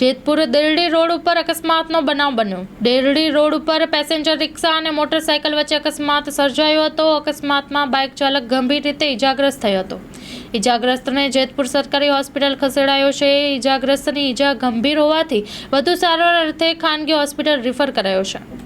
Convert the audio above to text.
Jetpur Derdi road ઉપર અકસ્માતનો બનાવ બન્યો. દેરડી રોડ ઉપર પેસેન્જર રિક્ષા અને મોટરસાયકલ વચ્ચે અકસ્માત સર્જાયો હતો. અકસ્માતમાં બાઇક ચાલક ગંભીર રીતે ઇજાગ્રસ્ત થયો હતો. ઇજાગ્રસ્તને જેતપુર સરકારી હોસ્પિટલ ખસેડાયો છે. ઇજાગ્રસ્તની ઇજા ગંભીર હોવાથી વધુ સારવાર અર્થે ખાનગી હોસ્પિટલ રિફર કરાયો છે.